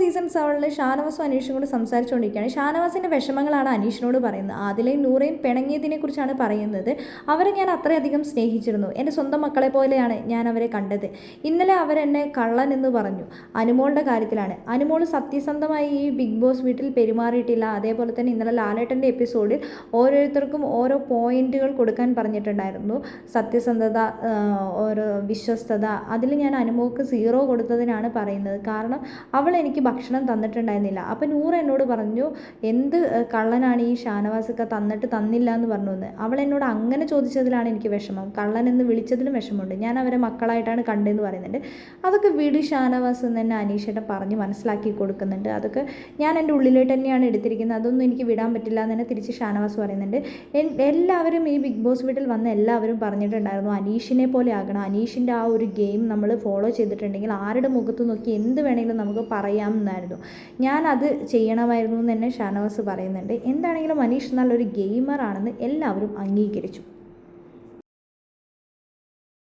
Season സെവനിൽ ഷാനവാസും അനീഷും കൂടെ സംസാരിച്ചുകൊണ്ടിരിക്കുകയാണ് ഷാനവാസിന്റെ വിഷമങ്ങളാണ് അനീഷിനോട് പറയുന്നത്. ആദിലയും നൂറയും പിണങ്ങിയതിനെ കുറിച്ചാണ് പറയുന്നത്. അവരെ ഞാൻ അത്രയധികം സ്നേഹിച്ചിരുന്നു. എന്റെ സ്വന്തം മക്കളെ പോലെയാണ് ഞാൻ അവരെ കണ്ടത്. ഇന്നലെ അവരെന്നെ കള്ളൻ എന്ന് പറഞ്ഞു. അനുമോളുടെ കാര്യത്തിലാണ്. അനുമോൾ സത്യസന്ധമായി ഈ ബിഗ് ബോസ് വീട്ടിൽ പെരുമാറിയിട്ടില്ല. അതേപോലെ തന്നെ ഇന്നലെ ലാലേട്ടന്റെ എപ്പിസോഡിൽ ഓരോരുത്തർക്കും ഓരോ പോയിന്റുകൾ കൊടുക്കാൻ പറഞ്ഞിട്ടുണ്ടായിരുന്നു. സത്യസന്ധത ഓരോ വിശ്വസ്തത. അതിൽ ഞാൻ അനുമോൾക്ക് സീറോ കൊടുത്തതിനാണ് പറയുന്നത്. കാരണം അവൾ എനിക്ക് ഭക്ഷണം തന്നിട്ടുണ്ടായിരുന്നില്ല. അപ്പം നൂറ് എന്നോട് പറഞ്ഞു എന്ത് കള്ളനാണ് ഈ ഷാനവാസൊക്കെ തന്നിട്ട് തന്നില്ല എന്ന് പറഞ്ഞു എന്ന്. അവൾ എന്നോട് അങ്ങനെ ചോദിച്ചതിലാണ് എനിക്ക് വിഷമം. കള്ളൻ എന്ന് വിളിച്ചതിലും വിഷമമുണ്ട്. ഞാൻ അവരെ മക്കളായിട്ടാണ് കണ്ടതെന്ന് പറയുന്നുണ്ട്. അതൊക്കെ വീട് ഷാനവാസ് എന്ന് തന്നെ അനീഷേട്ടൻ പറഞ്ഞ് മനസ്സിലാക്കി കൊടുക്കുന്നുണ്ട്. അതൊക്കെ ഞാൻ എന്റെ ഉള്ളിലോട്ട് തന്നെയാണ് എടുത്തിരിക്കുന്നത്. അതൊന്നും എനിക്ക് വിടാൻ പറ്റില്ല എന്ന് തന്നെ തിരിച്ച് ഷാനവാസ് പറയുന്നുണ്ട്. എല്ലാവരും ഈ ബിഗ് ബോസ് വീട്ടിൽ വന്ന എല്ലാവരും പറഞ്ഞിട്ടുണ്ടായിരുന്നു അനീഷിനെ പോലെ ആകണം. അനീഷിന്റെ ആ ഒരു ഗെയിം നമ്മൾ ഫോളോ ചെയ്തിട്ടുണ്ടെങ്കിൽ ആരുടെ മുഖത്ത് നോക്കി എന്ത് വേണമെങ്കിലും നമുക്ക് പറയാമെന്നായിരുന്നു ഞാൻ ഞാനത് ചെയ്യണമായിരുന്നു എന്ന് തന്നെ ഷാനവാസ് പറയുന്നുണ്ട്. എന്താണെങ്കിലും മനീഷ് നല്ലൊരു ഗെയിമർ ആണെന്ന് എല്ലാവരും അംഗീകരിച്ചു.